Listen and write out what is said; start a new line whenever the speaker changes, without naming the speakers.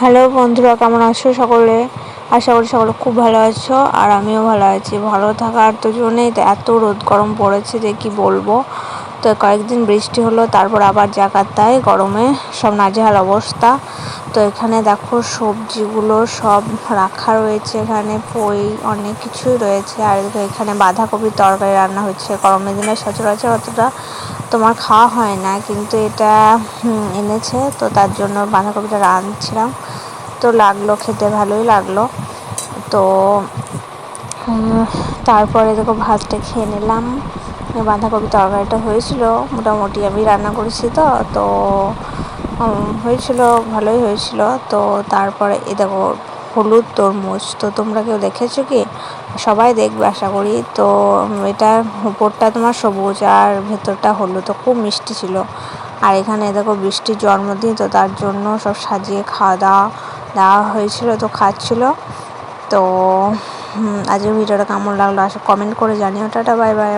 Hello বন্ধুরা, কেমন আছো সকলে? আশা করি সকলে খুব ভালো আছো, আর আমিও ভালো আছি। ভালো থাকার তো জন্যই তো এত রোদ গরম পড়েছে যে কি বলব? তো কয়েকদিন বৃষ্টি হলো, তারপর আবার জাকাতায় গরমে সব নাজেহাল অবস্থা। তো এখানে দেখো সবজিগুলো সব রাখা রয়েছে, এখানে পই অনেক কিছুই রয়েছে, আর এখানে বাঁধাকপির তরকারি রান্না হচ্ছে। গরমের দিনে সচরাচর অতটা তোমার খাওয়া হয় না, কিন্তু এটা এনেছে, তো তার জন্য বাঁধাকপিটা রাঁধছিলাম। তো লাগল, খেতে ভালোই লাগল। তো তারপরে দেখো ভাতটা খেয়ে নিলাম। বাঁধাকপি তরকারিটা হয়েছিল, মোটামুটি আমি রান্না করেছি তো তো হয়েছিল, ভালোই হয়েছিল। তো, তারপরে এ দেখো হলুদ তরমুজ, তো তোমরা কেউ দেখেছ কি? সবাই দেখবে আশা করি। তো, এটা উপরটা তোমার সবুজ আর ভেতরটা হলুদ, তো খুব মিষ্টি ছিল। আর এখানে দেখো বৃষ্টির জন্মদিন, তো তার জন্য সব সাজিয়ে খাওয়া দাওয়া দেওয়া হয়েছিল, তো খাচ্ছিল। তো আজকের ভিডিওটা কেমন লাগল আসে কমেন্ট করে জানিও। Tata bye bye